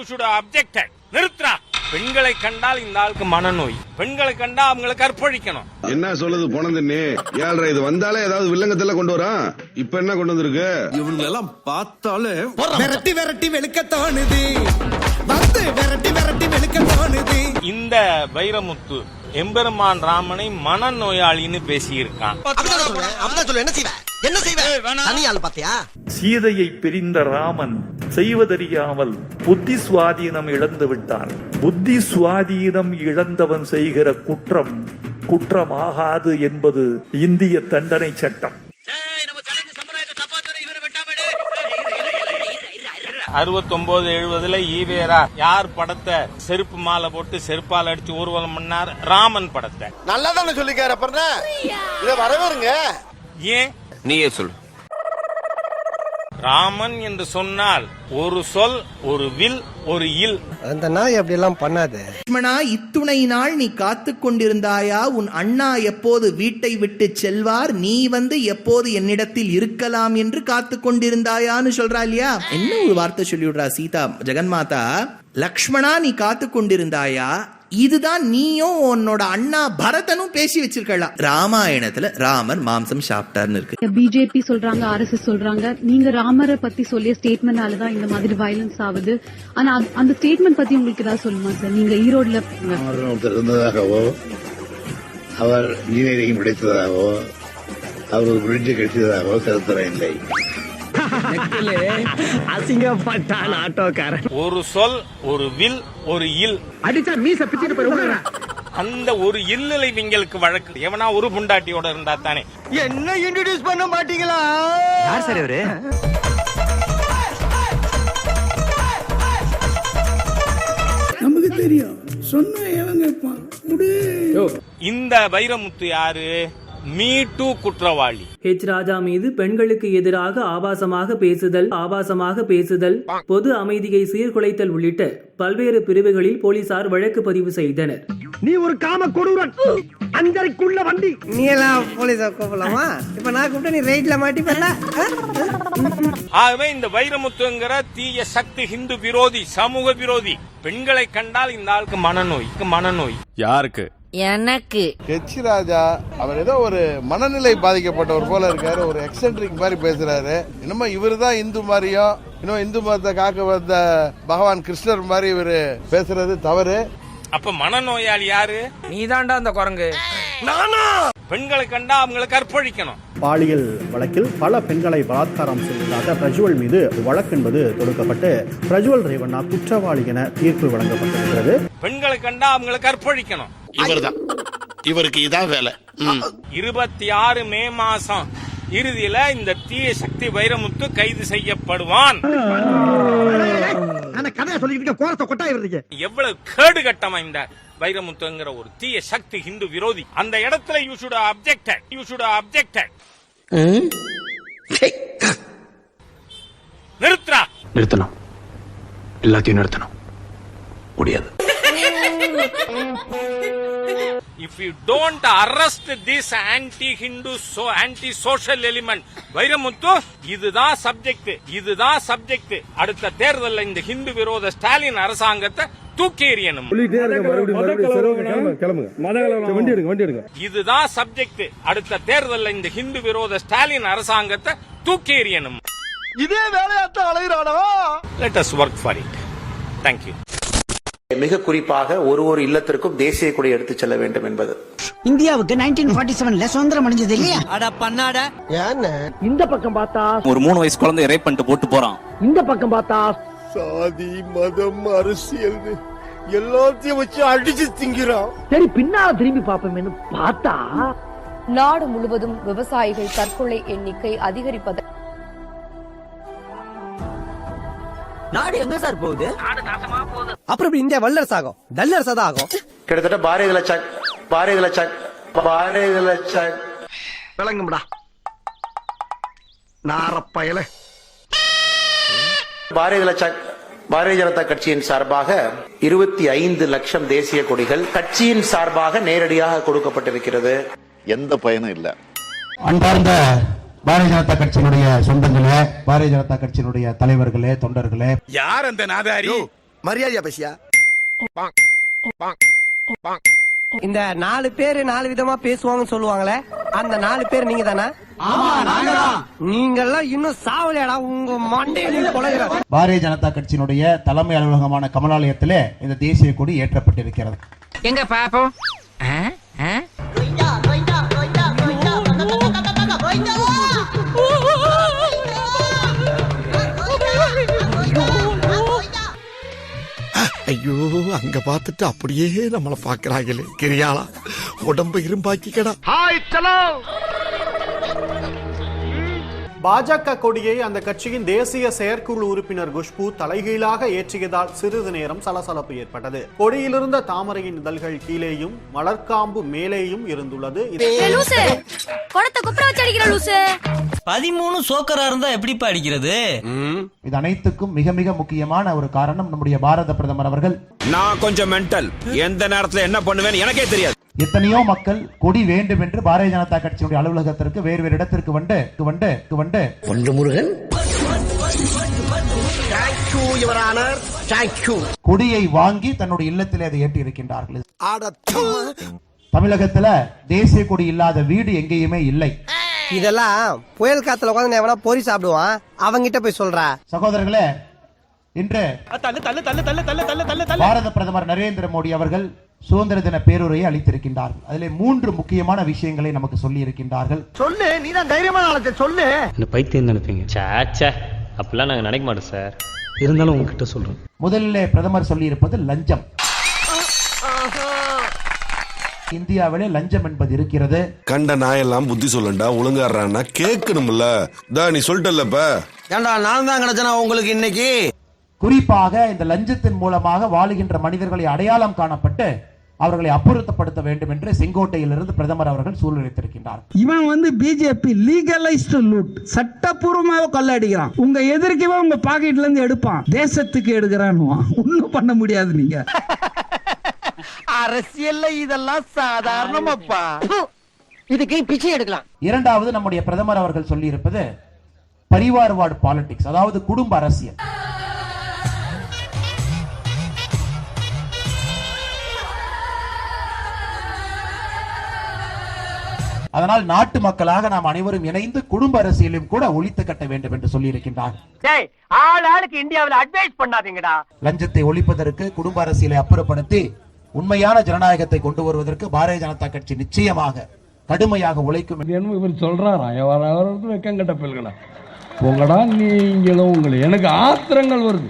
You should objected நிறுத்துறா பெண்களை கண்டால் இந்த ஆளுக்கு மனநோய். பெண்களை கண்டா அவங்களை கற்பழிக்கணும். என்ன சொல்லுது போனதுன்னு ஏழ்ரை இது வந்தாலே ஏதாவது வில்லங்கத்துல கொண்டு வரான் இப்ப என்ன கொண்டு வந்திருக்கு? இவங்களெல்லாம் பார்த்தாலே விரட்டி விரட்டி வெளுக்க தோணுது. வந்து விரட்டி விரட்டி வெளுக்க தோணுது. இந்த வைரமுத்து எம்பெருமான் ராமனை மனநோயாளின்னு பேசியிருக்கான். என்ன செய்வ? என்ன செய்வ? தனியாள் பாத்தியா? சீதையை பிரிந்த ராமன் செய்வதறியாமல் புத்தி சுவாதீனம் இழந்து விட்டான். புத்தி சுவாதீனம் இழந்தவன் செய்கிற குற்றம் குற்றமாகாது என்பது இந்திய தண்டனை சட்டம். அறுபத்தொன்பது எழுபதுல ஈவேரா யார் படத்தை செருப்பு மாலை போட்டு செருப்பால் அடிச்சு ஊர்வலம் பண்ணார்? ராமன் படத்தை. நல்லா தானே சொல்லிக்காரு அப்புறம் இத வரவேறுங்க. ஏன்? நீயே சொல்லு. ராமன் என்று சொன்னால் ஒரு சொல் ஒரு வில் ஒரு இல். அந்த நாய் அப்படி எல்லாம் பண்ணாது. லக்ஷ்மணா இத்துணை நாள் நீ காத்து கொண்டிருந்தாயா? உன் அண்ணா எப்போது வீட்டை விட்டு செல்வார்? நீ வந்து எப்போது என்னிடத்தில் இருக்கலாம் என்று காத்து கொண்டிருந்தாயான்னு சொல்றா இல்லையா? என்ன ஒரு வார்த்தை சொல்லிவிடுறா சீதா ஜெகன்மாதா? லக்ஷ்மணா நீ காத்து கொண்டிருந்தாயா? இதுதான் நீயும் உன்னோட அண்ணா பரதனும் பேசி வச்சிருக்கலாம் ராமாயணத்துல ராமர் மாம்சம் சாப்பிட்டார்னு இருக்கு. பிஜேபி சொல்றாங்க ஆர்எஸ்எஸ் சொல்றாங்க. நீங்க ராமரை பத்தி சொல்லிய தான் இந்த மாதிரி வயலன்ஸ் ஆகுது. ஆனா அந்த ஸ்டேட்மெண்ட் பத்தி உங்களுக்கு ஏதாவது சொல்லுமா சார் நீங்க ஈரோட்ல இருந்ததாகவோ அவர் இன்ஜினியரிங் படித்ததாகவோ அவர் ஒரு பிரிட்ஜ் கட்டியதாகவோ சரித்திரம் இல்லை. அசிங்கப்பட்டான் ஆட்டோக்காரன். ஒரு சொல் ஒரு வில் ஒரு இல். அடிச்சா மீச பிச்சுட்டு போய் அந்த ஒரு இல்லலை இவங்களுக்கு வழக்கு. எவனா ஒரு புண்டாட்டியோட இருந்தா தானே. என்ன இன்ட்ரோடியூஸ் பண்ண மாட்டீங்களா? யார் சார் இவரு? நமக்கு தெரியும். சொன்னா விடு இந்த வைரமுத்து யாரு? மீ டூ குற்றவாளி. ஹெச் ராஜா மீது பெண்களுக்கு எதிராக ஆபாசமாக பேசுதல் ஆபாசமாக பேசுதல் பொது அமைதியை சீர்குலைத்தல் உள்ளிட்ட பல்வேறு பிரிவுகளில் போலீசார் வழக்கு பதிவு செய்தனர். நீ ஒரு காம கொடூரன். அஞ்சரைக்குள்ள வண்டி. நீ எல்லாம் போலீஸா கூப்பிடலாமா? இப்ப நான் கூப்பிட்டு நீ ரைட்ல மாட்டிப்பல ஆகவே இந்த வைரமுத்துங்கிற தீய சக்தி ஹிந்து விரோதி சமூக விரோதி பெண்களை கண்டால் இந்த ஆளுக்கு மனநோய் மனநோய். யாருக்கு? எனக்கு. கெச்சி ராஜா அவர் ஏதோ ஒரு மனநிலை பாதிக்கப்பட்டவர் போல இருக்காரு ஒரு எக்ஸென்ட்ரிக் மாதிரி பேசுறாரு. என்னமோ இவரு தான் இந்து மாதிரியும் இன்னும் இந்து மதத்தை காக்க வந்த பகவான் கிருஷ்ணர் மாதிரி இவரு பேசுறது தவறு. அப்ப மனநோயாளி யாரு? நீதான்டா அந்த குரங்கு. பெண்களை கண்டா அவங்களை கற்பழிக்கணும். பாலியல் வழக்கில் பல பெண்களை பலாத்காரம் செய்ததாக பிரஜ்வல் மீது வழக்கு என்பது தொடுக்கப்பட்டு பிரஜ்வல் ரேவண்ணா குற்றவாளி என தீர்ப்பு வழங்கப்பட்டிருக்கிறது. பெண்களை கண்டா அவங்களை கற்பழிக்கணும். இவர்தான். இவருக்கு இதான் வேலை. இருபத்தி ஆறு மே மாசம் இறுதியில இந்த தீய சக்தி வைரமுத்து கைது செய்யப்படுவான். எவ்வளவு கேடு கட்டமா இந்த வைரமுத்துங்கிற ஒரு தீய சக்தி ஹிந்து விரோதி. அந்த இடத்துல you should objected you should objected நிறுத்துறா நிறுத்தணும். எல்லாத்தையும் நிறுத்தணும். முடியாது. if you don't arrest this anti-Hindu so anti-social element Vairamuthu இதுதான் சப்ஜெக்ட் இதுதான் சப்ஜெக்ட் அடுத்த தேர்தல்ல இந்த ஹிந்து விரோத ஸ்டாலின் அரசாங்கத்தை தூக்கி எறியணும். இதுதான் சப்ஜெக்ட் அடுத்த தேர்தல்ல இந்த ஹிந்து விரோத ஸ்டாலின் அரசாங்கத்தை தூக்கி எறியணும். இதே வேலையாத்தான் அலைகிறானா let us work for it. Thank you. மிக குறிப்பாக ஒரு ஒரு இல்லத்திற்கும் தேசிய கொடி எடுத்துச் செல்ல வேண்டும் என்பது. இந்தியாவுக்கு நைன்டீன் ஃபார்ட்டி செவன்ல சுதந்திரம் அடைஞ்சது இல்லையா? அட பண்ணாட ஏன்னு? இந்த பக்கம் பார்த்தா ஒரு மூணு வயசு குழந்தை ரேப் பண்ணிட்டு போட்டு போறான். இந்த பக்கம் பார்த்தா சாதி மதம் அரசியல் எல்லாத்தையும் வச்சு அடிச்சு திங்கிறான். சரி பின்னால திரும்பி பாப்போமேனு பார்த்தா நாடு முழுவதும் விவசாயிகள் தற்கொலை எண்ணிக்கை அதிகரிப்பதை நாடு எங்க சார் போகுது? அப்புறம் இப்படி இந்தியா வல்லரசு ஆகும்? டல்லரசா தான் ஆகும். கிட்டத்தட்ட பாரதிய ஜனதா பாரதிய ஜனதா பாரதிய ஜனதா விளங்கும்டா. நாரப்பயல. பாரதிய ஜனதா பாரதிய ஜனதா கட்சியின் சார்பாக இருபத்தி ஐந்து லட்சம் தேசிய கொடிகள் கட்சியின் சார்பாக நேரடியாக கொடுக்கப்பட்டிருக்கிறது. எந்த பயனும் இல்ல. அன்பார்ந்த பாரதிய ஜனதா கட்சியினுடைய சொந்தங்களே பாரதிய ஜனதா கட்சியினுடைய தலைவர்களே தொண்டர்களே. யார் அந்த நாதாரி? மரியாதையா பேசியா? இந்த நாலு பேரு நாலு விதமா பேசுவாங்கன்னு சொல்லுவாங்களே அந்த நாலு பேர் நீங்க தானே? நீங்க எல்லாம் இன்னும் சாவலையாடா உங்க மண்டையில பாரதிய ஜனதா கட்சியினுடைய தலைமை அலுவலகமான கமலாலயத்திலே இந்த தேசிய கொடி ஏற்றப்பட்டிருக்கிறது. எங்க பாப்போம்? அங்க பார்த்துட்டு அப்படியே நம்மளை பாக்குறாங்களே கிரியாளா உடம்பு இரும்பாக்கிக்கடா பாஜக கொடியை அந்த கட்சியின் தேசிய செயற்குழு உறுப்பினர் குஷ்பு தலைகீழாக ஏற்றியதால் சிறிது நேரம் சலசலப்பு ஏற்பட்டது. கொடியிலிருந்த தாமரையின் இதழ்கள் கீழேயும் மலர்காம்பு மேலேயும் இருந்துள்ளது. பதிமூணு சோக்கரா இருந்தா எப்படிப்பா அடிக்கிறது? இது அனைத்துக்கும் மிக மிக முக்கியமான ஒரு காரணம் நம்முடைய பாரத பிரதமர் அவர்கள். நான் கொஞ்சம் மென்டல் எந்த நேரத்துல என்ன பண்ணுவேன்னு எனக்கே தெரியாது. எத்தனையோ மக்கள் கொடி வேண்டும் என்று பாரதிய ஜனதா கட்சியினுடைய அலுவலகத்திற்கு வேறு வேறு இடத்திற்கு வந்து வந்து வந்து. பொண்டு முருகன். கொடியை வாங்கி தன்னுடைய இல்லத்திலே அதை ஏற்றி இருக்கின்றார்கள் தமிழகத்துல தேசிய கொடி இல்லாத வீடு எங்கேயுமே இல்லை. இதெல்லாம் புயல் காத்துல உட்காந்து எவனா பொறி சாப்பிடுவான்? அவங்கிட்ட போய் சொல்றா. சகோதரர்களே இன்று பாரத பிரதமர் நரேந்திர மோடி அவர்கள் சுதந்திர தின பேருரையை அளித்திருக்கின்றார்கள் அதிலே மூன்று முக்கியமான விஷயங்களை நமக்கு சொல்லி இருக்கின்றார்கள் சொல்லு நீ தான் தைரியமான ஆளத்தை சொல்லு. இந்த பைத்தியம் நினைப்பீங்க சாச்சா அப்படிலாம் நாங்க நினைக்க மாட்டோம் சார். இருந்தாலும் உங்ககிட்ட சொல்றோம் முதலிலே பிரதமர் சொல்லி இருப்பது லஞ்சம் இந்தியாவிலே லஞ்சம் என்பது இருக்கிறது. கண்ட நாயெல்லாம் புத்தி சொல்லண்டா ஒழுங்காடுறான்னா கேட்கணும்ல. தா நீ சொல்லிட்டல்லப்ப. ஏண்டா நான் தான் கிடைச்சனா உங்களுக்கு இன்னைக்கு? குறிப்பாக இந்த லஞ்சத்தின் மூலமாக வாழுகின்ற மனிதர்களை அடையாளம் காணப்பட்டு அவர்களை அப்புறப்படுத்த வேண்டும் என்று செங்கோட்டையிலிருந்து பிரதமர் அவர்கள் சூழ்நிலைத்திருக்கின்றார் இவன் வந்து பிஜேபி லீகலைஸ்டு லூட் சட்டப்பூர்வமாக கொள்ளடிக்கிறான் உங்க எதிர்க்கவே உங்க பாக்கெட்ல இருந்து எடுப்பான். தேசத்துக்கு எடுக்கிறான் ஒன்னும் பண்ண முடியாது நீங்க. அரசியல்ல இதெல்லாம் சாதாரணமாப்பா. இதுக்கு பிச்சை எடுக்கலாம். இரண்டாவது நம்முடைய பிரதமர் அவர்கள் சொல்லி இருப்பது பரிவார்வாடு பாலிடிக்ஸ் அதாவது குடும்ப அரசியல். அதனால் நாட்டு மக்களாக நாம் அனைவரும் இணைந்து குடும்ப அரசியலையும் கூட ஒழித்து கட்ட வேண்டும் என்று சொல்லி இருக்கின்றார் டேய் ஆள் ஆளுக்கு இந்தியாவுல அட்வைஸ் பண்ணாதீங்கடா. லஞ்சத்தை ஒழிப்பதற்கு குடும்ப அரசியலை அப்புறப்படுத்தி உண்மையான ஜனநாயகத்தை கொண்டு வருவதற்கு பாரதிய ஜனதா கட்சி நிச்சயமாக கடுமையாக உழைக்கும் இவர் சொல்றாராம் வர வெக்கங்கட்ட பிள்ளைகளா? உங்களடா நீங்களும் உங்களை. எனக்கு ஆத்திரங்கள் வருது.